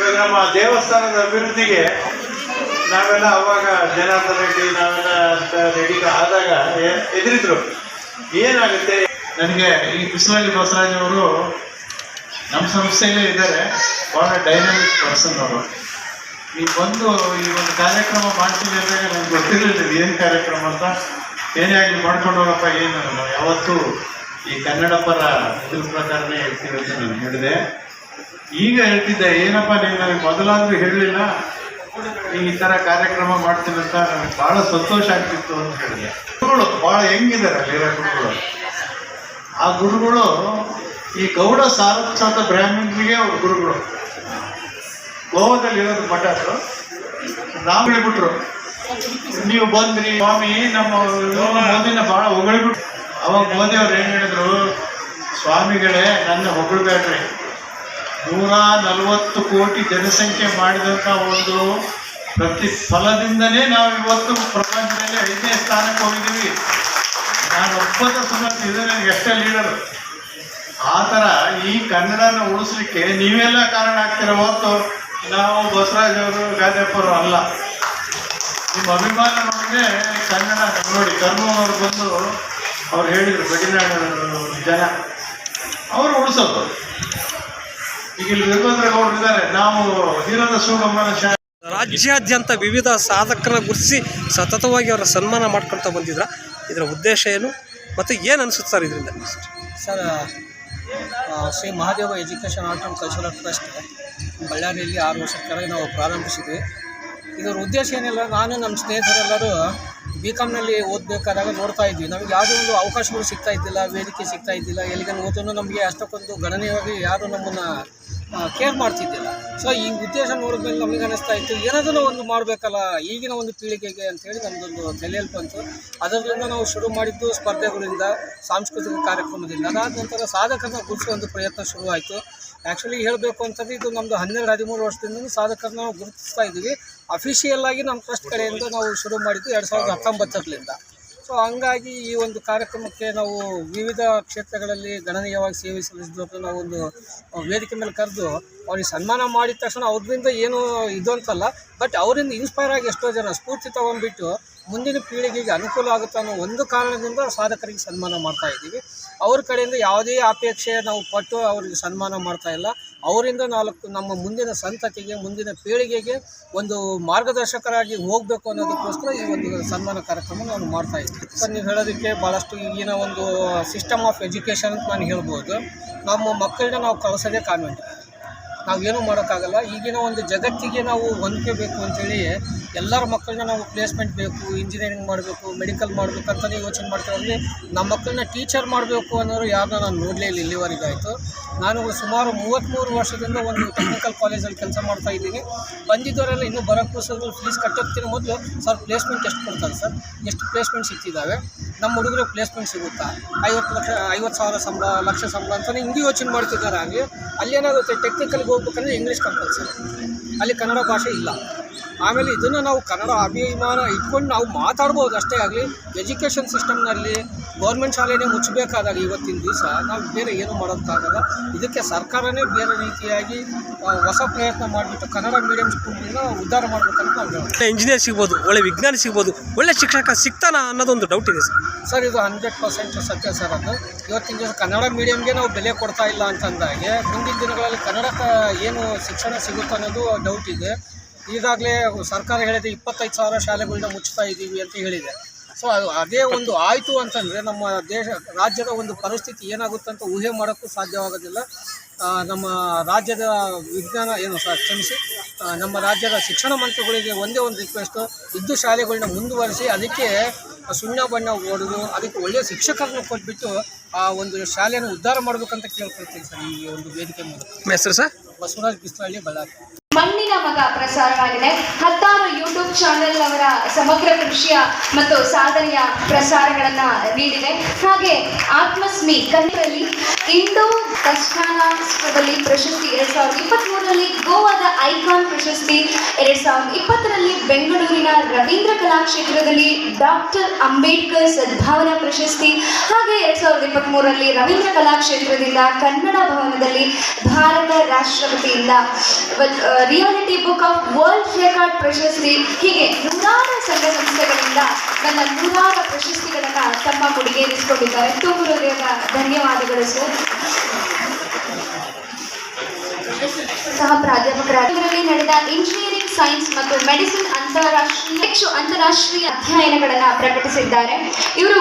ಇವಾಗ ನಮ್ಮ ದೇವಸ್ಥಾನದ ಅಭಿವೃದ್ಧಿಗೆ ನಾವೆಲ್ಲ ಅವಾಗ ಜನಾರ್ದನ ರೆಡ್ಡಿ, ನಾವೆಲ್ಲ ಅಂತ ರೆಡಿ ಆದಾಗ ಎದುರಿದ್ರು. ಏನಾಗುತ್ತೆ? ನನಗೆ ಈ ಬಿಸಿಲಲ್ಲಿ ಬಸವರಾಜ್ ಅವರು ನಮ್ಮ ಸಂಸ್ಥೆಯಲ್ಲೇ ಇದ್ದಾರೆ. ಭಾಳ ಡೈನಾಮಿಕ್ ಪರ್ಸನ್ ಅವರು. ಈ ಬಂದು ಈ ಒಂದು ಕಾರ್ಯಕ್ರಮ ಮಾಡ್ತೀವಿ ಅಂದಾಗ ನನಗೆ ಗೊತ್ತಿರಲಿಲ್ಲ ಏನು ಕಾರ್ಯಕ್ರಮ ಅಂತ. ಏನೇ ಆಗಲಿ ಮಾಡ್ಕೊಂಡು ಹೋಗಪ್ಪ, ಏನು ಯಾವತ್ತೂ ಈ ಕನ್ನಡ ಪರ ಇದ್ರ ಪ್ರಕಾರನೇ ಹೇಳ್ತೀವಿ ಅಂತ ನಾನು ಹೇಳಿದೆ. ಈಗ ಹೇಳ್ತಿದ್ದೆ, ಏನಪ್ಪ ನನಗೆ ಮೊದಲಾದ್ರೂ ಹೇಳಲಿಲ್ಲ? ನೀವು ಈ ಥರ ಕಾರ್ಯಕ್ರಮ ಮಾಡ್ತೀನಂತ ನನಗೆ ಭಾಳ ಸಂತೋಷ ಆಗ್ತಿತ್ತು ಅಂತ ಹೇಳಿದೆ. ಗುರುಗಳು ಭಾಳ ಹೆಂಗಿದ್ದಾರೆ ಅಲ್ಲಿರೋ ಗುರುಗಳು? ಆ ಗುರುಗಳು, ಈ ಗೌಡ ಸಾರಸ್ವತ ಬ್ರಾಹ್ಮಣರಿಗೆ ಅವ್ರ ಗುರುಗಳು. ಗೋವಾದಲ್ಲಿ ಇರೋದು ಮಠ ಅದು. ನಾವು ಹೇಳ್ಬಿಟ್ರು, ನೀವು ಬಂದ್ರಿ, ಸ್ವಾಮಿ, ನಮ್ಮ ಮೋದಿನ ಭಾಳ ಹೊಗಳ್ಬಿಟ್ರು. ಅವಾಗ ಮೋದಿ ಅವ್ರು ಏನು ಹೇಳಿದ್ರು, ಸ್ವಾಮಿಗಳೇ, ನನ್ನ ಹೊಗಳ್ಬೇಡ್ರಿ ನೂರ ನಲವತ್ತು ಕೋಟಿ ಜನಸಂಖ್ಯೆ ಮಾಡಿದಂಥ ಒಂದು ಪ್ರತಿಫಲದಿಂದನೇ ನಾವು ಇವತ್ತು ಪ್ರಪಂಚದಲ್ಲಿ ಐದನೇ ಸ್ಥಾನಕ್ಕೆ ಹೋಗಿದ್ದೀವಿ. ನಾನು ಸುಮಾರು ಇದು, ನನಗೆ ಎಷ್ಟೇ ಲೀಡರ್ ಆ ಥರ ಈ ಕನ್ನಡನ ಉಳಿಸ್ಲಿಕ್ಕೆ ನೀವೆಲ್ಲ ಕಾರಣ ಆಗ್ತೀರ ಹೊತ್ತು? ನಾವು ಬಸವರಾಜ್ ಅವರು ಗಾದೆಪ್ಪರು ಅಲ್ಲ. ನಿಮ್ಮ ಅಭಿಮಾನ ನೋಡಿದ್ರೆ ಕನ್ನಡ ನೋಡಿ ಕರ್ಮವರು ಬಂದು ಅವ್ರು ಹೇಳಿದರು ಗಡಿನಾಡು ಜನ. ಅವರು ಉಳಿಸೋದು. ಈಗ ಇಲ್ಲಿ ವೀರಭದ್ರ ಗೌಡ್ರು ಇದ್ದಾರೆ. ನಾವು ಶಿವಗಮ್ಮನ ರಾಜ್ಯಾದ್ಯಂತ ವಿವಿಧ ಸಾಧಕರನ್ನ ಗುರುತಿಸಿ ಸತತವಾಗಿ ಅವರ ಸನ್ಮಾನ ಮಾಡ್ಕೊಳ್ತಾ ಬಂದಿದ್ರ. ಇದರ ಉದ್ದೇಶ ಏನು? ಮತ್ತು ಏನು ಅನಿಸುತ್ತೆ ಸರ್ ಇದರಿಂದ? Sir Shri Mahadeva education art and cultural trust ಬಳ್ಳಾರಿಯಲ್ಲಿ ಆರು ವರ್ಷದ ಕೆಳಗೆ ನಾವು ಪ್ರಾರಂಭಿಸಿದ್ವಿ. ಇದರ ಉದ್ದೇಶ ಏನಿಲ್ಲ ನಾನು ನಮ್ಮ ಸ್ನೇಹಿತರೆಲ್ಲರೂ ಬಿ ಕಾಮ್ನಲ್ಲಿ ಓದಬೇಕಾದಾಗ ನೋಡ್ತಾ ಇದ್ವಿ. ನಮಗೆ ಯಾವುದೇ ಒಂದು ಅವಕಾಶಗಳು ಸಿಗ್ತಾ ಇದ್ದಿಲ್ಲ, ವೇದಿಕೆ ಸಿಗ್ತಾ ಇದ್ದಿಲ್ಲ ಎಲ್ಲಿಗೆ ಓದೋನು ನಮಗೆ ಅಷ್ಟಕ್ಕೊಂದು ಗಣನೀಯವಾಗಿ ಯಾರು ನಮ್ಮನ್ನು ಕೇರ್ ಮಾಡ್ತಿದ್ದಿಲ್ಲ. ಸೊ ಈ ಉದ್ದೇಶ ನೋಡಿದ್ಮೇಲೆ ನಮಗೆ ಅನ್ನಿಸ್ತಾ ಇತ್ತು, ಏನಾದರೂ ಒಂದು ಮಾಡಬೇಕಲ್ಲ, ಈಗಿನ ಒಂದು ಪೀಳಿಗೆಗೆ ಅಂತೇಳಿ ನಮ್ಮದೊಂದು ತಲೆಯಲ್ಲಿ ಬಂತು. ಅದರಿಂದ ನಾವು ಶುರು ಮಾಡಿದ್ದು ಸ್ಪರ್ಧೆಗಳಿಂದ, ಸಾಂಸ್ಕೃತಿಕ ಕಾರ್ಯಕ್ರಮದಿಂದ. ಅದಾದ ನಂತರ ಸಾಧಕರನ್ನ ಗುರುತಿಸುವ ಒಂದು ಪ್ರಯತ್ನ ಶುರುವಾಯಿತು ಆ್ಯಕ್ಚುಲಿ ಹೇಳಬೇಕು ಅಂತಂದರೆ, ಇದು ನಮ್ಮದು ಹನ್ನೆರಡು, ಹದಿಮೂರು ವರ್ಷದಿಂದ ಸಾಧಕರನ್ನ ನಾವು ಗುರುತಿಸ್ತಾ ಇದ್ದೀವಿ. ಅಫಿಷಿಯಲ್ ಆಗಿ ನಮ್ಮ ಟ್ರಸ್ಟ್ ಕಡೆಯಿಂದ ನಾವು ಶುರು ಮಾಡಿದ್ದು ಎರಡು ಸಾವಿರದ ಹತ್ತೊಂಬತ್ತರಲ್ಲಿಂದ. ಸೊ ಹಂಗಾಗಿ ಈ ಒಂದು ಕಾರ್ಯಕ್ರಮಕ್ಕೆ ನಾವು ವಿವಿಧ ಕ್ಷೇತ್ರಗಳಲ್ಲಿ ಗಣನೀಯವಾಗಿ ಸೇವೆ ಸಲ್ಲಿಸಿದ್ರು ನಾವು ಒಂದು ವೇದಿಕೆ ಮೇಲೆ ಕರೆದು ಅವ್ರಿಗೆ ಸನ್ಮಾನ ಮಾಡಿದ ತಕ್ಷಣ ಅವ್ರಿಂದ ಏನು ಇದು ಅಂತಲ್ಲ ಬಟ್ ಅವರಿಂದ ಇನ್ಸ್ಪೈರ್ ಆಗಿ ಎಷ್ಟೋ ಜನ ಸ್ಫೂರ್ತಿ ತೊಗೊಂಡ್ಬಿಟ್ಟು ಮುಂದಿನ ಪೀಳಿಗೆಗೆ ಅನುಕೂಲ ಆಗುತ್ತೆ ಅನ್ನೋ ಒಂದು ಕಾರಣದಿಂದ ಸಾಧಕರಿಗೆ ಸನ್ಮಾನ ಮಾಡ್ತಾ ಇದ್ದೀವಿ. ಅವ್ರ ಕಡೆಯಿಂದ ಯಾವುದೇ ಅಪೇಕ್ಷೆ ನಾವು ಪಟ್ಟು ಅವರಿಗೆ ಸನ್ಮಾನ ಮಾಡ್ತಾ ಇಲ್ಲ. ಅವರಿಂದ ನಾಲ್ಕು ನಮ್ಮ ಮುಂದಿನ ಸಂತತಿಗೆ, ಮುಂದಿನ ಪೀಳಿಗೆಗೆ ಒಂದು ಮಾರ್ಗದರ್ಶಕರಾಗಿ ಹೋಗಬೇಕು ಅನ್ನೋದಕ್ಕೋಸ್ಕರ ಈ ಒಂದು ಸನ್ಮಾನ ಕಾರ್ಯಕ್ರಮ ನಾನು ಮಾಡ್ತಾ ಇದ್ದೀನಿ. ಸರ್, ನೀವು ಹೇಳೋದಕ್ಕೆ ಭಾಳಷ್ಟು ಈಗಿನ ಒಂದು ಸಿಸ್ಟಮ್ ಆಫ್ ಎಜುಕೇಷನ್ ಅಂತ ನಾನು ಹೇಳ್ಬೋದು. ನಮ್ಮ ಮಕ್ಕಳನ್ನ ನಾವು ಕಳಿಸೋದೇ ಕಾನ್ವೆಂಟ್. ನಾವೇನು ಮಾಡೋಕ್ಕಾಗಲ್ಲ. ಈಗಿನ ಒಂದು ಜಗತ್ತಿಗೆ ನಾವು ಹೊಂದ್ಕೋಬೇಕು ಅಂತೇಳಿ ಎಲ್ಲರ ಮಕ್ಕಳನ್ನ ನಾವು ಪ್ಲೇಸ್ಮೆಂಟ್ ಬೇಕು ಇಂಜಿನಿಯರಿಂಗ್ ಮಾಡಬೇಕು ಮೆಡಿಕಲ್ ಮಾಡಬೇಕು ಅಂತಲೇ ಯೋಚನೆ ಮಾಡ್ತೀವಿ ನಮ್ಮ ಮಕ್ಕಳನ್ನ ಟೀಚರ್ ಮಾಡಬೇಕು ಅನ್ನೋರು ಯಾರನ್ನ ನಾನು ನೋಡಲೇ ಇಲ್ಲ ಇಲ್ಲಿವರೆಗಾಯಿತು ನಾನು ಸುಮಾರು ಮೂವತ್ತ್ಮೂರು ವರ್ಷದಿಂದ ಒಂದು ಟೆಕ್ನಿಕಲ್ ಕಾಲೇಜಲ್ಲಿ ಕೆಲಸ ಮಾಡ್ತಾ ಇದ್ದೀನಿ. ಬಂದಿದ್ದವರೆಲ್ಲ ಇನ್ನೂ ಬರೋಕ್ಕೆ ಸರ್ ಫೀಸ್ ಕಟ್ಟೋಕ್ಕಿಂತ ಮೊದಲು ಸರ್ ಪ್ಲೇಸ್ಮೆಂಟ್ ಎಷ್ಟು ಕೊಡ್ತಾರೆ ಸರ್? ಎಷ್ಟು ಪ್ಲೇಸ್ಮೆಂಟ್ ಸಿಗ್ತಿದ್ದಾವೆ ನಮ್ಮ ಹುಡುಗರು ಪ್ಲೇಸ್ಮೆಂಟ್ ಸಿಗುತ್ತಾ? ಐವತ್ತು ಲಕ್ಷ, ಐವತ್ತು ಸಾವಿರ ಸಂಬಳ, ಲಕ್ಷ ಸಂಬಳ ಅಂತಲೇ ಹಿಂಗೆ ಯೋಚನೆ ಮಾಡ್ತಿದ್ದಾರೆ ಆಗಲಿ ಅಲ್ಲಿ ಏನಾಗುತ್ತೆ? ಟೆಕ್ನಿಕಲ್ಗೆ ಹೋಗ್ಬೇಕಂದ್ರೆ ಇಂಗ್ಲೀಷ್ ಕಂಪಲ್ಸರಿ ಅಲ್ಲಿ ಕನ್ನಡ ಭಾಷೆ ಇಲ್ಲ. ಆಮೇಲೆ ಇದನ್ನು ನಾವು ಕನ್ನಡ ಅಭಿಮಾನ ಇಟ್ಕೊಂಡು ನಾವು ಮಾತಾಡ್ಬೋದು ಅಷ್ಟೇ ಆಗಲಿ ಎಜುಕೇಷನ್ ಸಿಸ್ಟಮ್ನಲ್ಲಿ ಗೌರ್ಮೆಂಟ್ ಶಾಲೆನೇ ಮುಚ್ಚಬೇಕಾದಾಗ ಇವತ್ತಿನ ದಿವಸ ನಾವು ಬೇರೆ ಏನು ಮಾಡೋಕ್ಕಾಗಲ್ಲ. ಇದಕ್ಕೆ ಸರ್ಕಾರನೇ ಬೇರೆ ರೀತಿಯಾಗಿ ಹೊಸ ಪ್ರಯತ್ನ ಮಾಡಿಬಿಟ್ಟು ಕನ್ನಡ ಮೀಡಿಯಂ ಸ್ಕೂಲ್ನ ಉದ್ಧಾರ ಮಾಡಬೇಕಂತ ನಾವು ಇಂಜಿನಿಯರ್ ಸಿಗ್ಬೋದು ಒಳ್ಳೆ ವಿಜ್ಞಾನಿ ಸಿಗ್ಬೋದು ಒಳ್ಳೆ ಶಿಕ್ಷಕ ಸಿಗ್ತಾನ ಅನ್ನೋದೊಂದು ಡೌಟ್ ಇದೆ ಸರ್. ಸರ್ ಇದು ಹಂಡ್ರೆಡ್ ಪರ್ಸೆಂಟ್ ಸತ್ಯ ಸರ್ ಅದು. ಇವತ್ತಿನ ದಿವಸ ಕನ್ನಡ ಮೀಡಿಯಂಗೆ ನಾವು ಬೆಲೆ ಕೊಡ್ತಾ ಇಲ್ಲ ಅಂತಂದಾಗೆ ಮುಂದಿನ ದಿನಗಳಲ್ಲಿ ಕನ್ನಡಕ್ಕೆ ಏನು ಶಿಕ್ಷಣ ಸಿಗುತ್ತೆ ಅನ್ನೋದು ಡೌಟ್ ಇದೆ. ಈಗಾಗಲೇ ಸರ್ಕಾರ ಹೇಳಿದೆ ಇಪ್ಪತ್ತೈದು ಸಾವಿರ ಶಾಲೆಗಳನ್ನ ಮುಚ್ಚುತ್ತಾ ಇದ್ದೀವಿ ಅಂತ ಹೇಳಿದೆ. ಸೊ ಅದು ಅದೇ ಒಂದು ಆಯಿತು ಅಂತಂದರೆ ನಮ್ಮ ದೇಶ ರಾಜ್ಯದ ಒಂದು ಪರಿಸ್ಥಿತಿ ಏನಾಗುತ್ತೆ ಅಂತ ಊಹೆ ಮಾಡೋಕ್ಕೂ ಸಾಧ್ಯವಾಗೋದಿಲ್ಲ. ನಮ್ಮ ರಾಜ್ಯದ ವಿಜ್ಞಾನ ಏನು ಸರ್ ಕ್ಷಮಿಸಿ ನಮ್ಮ ರಾಜ್ಯದ ಶಿಕ್ಷಣ ಮಂತ್ರಿಗಳಿಗೆ ಒಂದೇ ಒಂದು ರಿಕ್ವೆಸ್ಟು ಇದ್ದು ಶಾಲೆಗಳನ್ನ ಮುಂದುವರಿಸಿ ಅದಕ್ಕೆ ಸುಣ್ಣ ಬಣ್ಣ ಓಡೋದು ಅದಕ್ಕೆ ಒಳ್ಳೆಯ ಶಿಕ್ಷಕರನ್ನು ಕೊಟ್ಬಿಟ್ಟು ಆ ಒಂದು ಶಾಲೆಯನ್ನು ಉದ್ಧಾರ ಮಾಡಬೇಕಂತ ಕೇಳ್ಕೊಳ್ತೀನಿ ಸರ್ ಈ ಒಂದು ವೇದಿಕೆ ಮೂಲಕ ಹೆಸರು ಸರ್? ಬಸವರಾಜ್ ಬಿಸ್ಲಹಳ್ಳಿ ಬಳ್ಳಾರಿ. ಮಣ್ಣಿನ ಮಗ ಪ್ರಸಾರವಾಗಿದೆ ಹತ್ತಾರು ಯೂಟ್ಯೂಬ್ ಚಾನೆಲ್ ಅವರ ಸಮಗ್ರ ಕೃಷಿಯ ಮತ್ತು ಸಾಧನೆಯ ಪ್ರಸಾರಗಳನ್ನ ನೀಡಿದೆ. ಹಾಗೆ ಆತ್ಮಸ್ಮಿ ಕನ್ನಡದಲ್ಲಿ ಇಂಡೋ ಕಷ್ಟದಲ್ಲಿ ಪ್ರಶಸ್ತಿ ಎರಡ್ ಸಾವಿರದ ಇಪ್ಪತ್ತ್ಮೂರರಲ್ಲಿ ಗೋವಾದ ಐಕಾನ್ ಪ್ರಶಸ್ತಿ ಎರಡ್ ಸಾವಿರದ ಇಪ್ಪತ್ತರಲ್ಲಿ ರವೀಂದ್ರ ಕಲಾ ಕಲಾಕ್ಷೇತ್ರದಲ್ಲಿ ಡಾಕ್ಟರ್ ಅಂಬೇಡ್ಕರ್ ಸದ್ಭಾವನಾ ಪ್ರಶಸ್ತಿ ಹಾಗೆ ಎರಡ್ ಸಾವಿರದ ಇಪ್ಪತ್ತ್ ಮೂರರಲ್ಲಿ ರವೀಂದ್ರ ಕಲಾಕ್ಷೇತ್ರದಿಂದ ಕನ್ನಡ ಭವನದಲ್ಲಿ Bharat ರಾಷ್ಟ್ರಪತಿಯಿಂದ reality book of world record ಪ್ರಶಸ್ತಿ, ಹೀಗೆ ನೂರಾರು ಸಂಘ ಸಂಸ್ಥೆಗಳಿಂದ ನನ್ನ ನೂರಾರು ಪ್ರಶಸ್ತಿಗಳನ್ನು ತಮ್ಮ ಕೊಡುಗೆಯಿರಿಸಿಕೊಂಡಿದ್ದಾರೆ ತುಂಬ ಧನ್ಯವಾದಗಳು ಸರ್. ಸಹ ಪ್ರಾಧ್ಯಾಪಕರಾಗಿ. ನಡೆದ ಇಂಜಿನಿಯರಿಂಗ್ ಸೈನ್ಸ್ ಮತ್ತು ಮೆಡಿಸಿನ್ ಅಂತಾರಾಷ್ಟ್ರೀಯ ಹೆಚ್ಚು ಅಂತಾರಾಷ್ಟ್ರೀಯ ಅಧ್ಯಯನಗಳನ್ನು ಪ್ರಕಟಿಸಿದ್ದಾರೆ. ಇವರು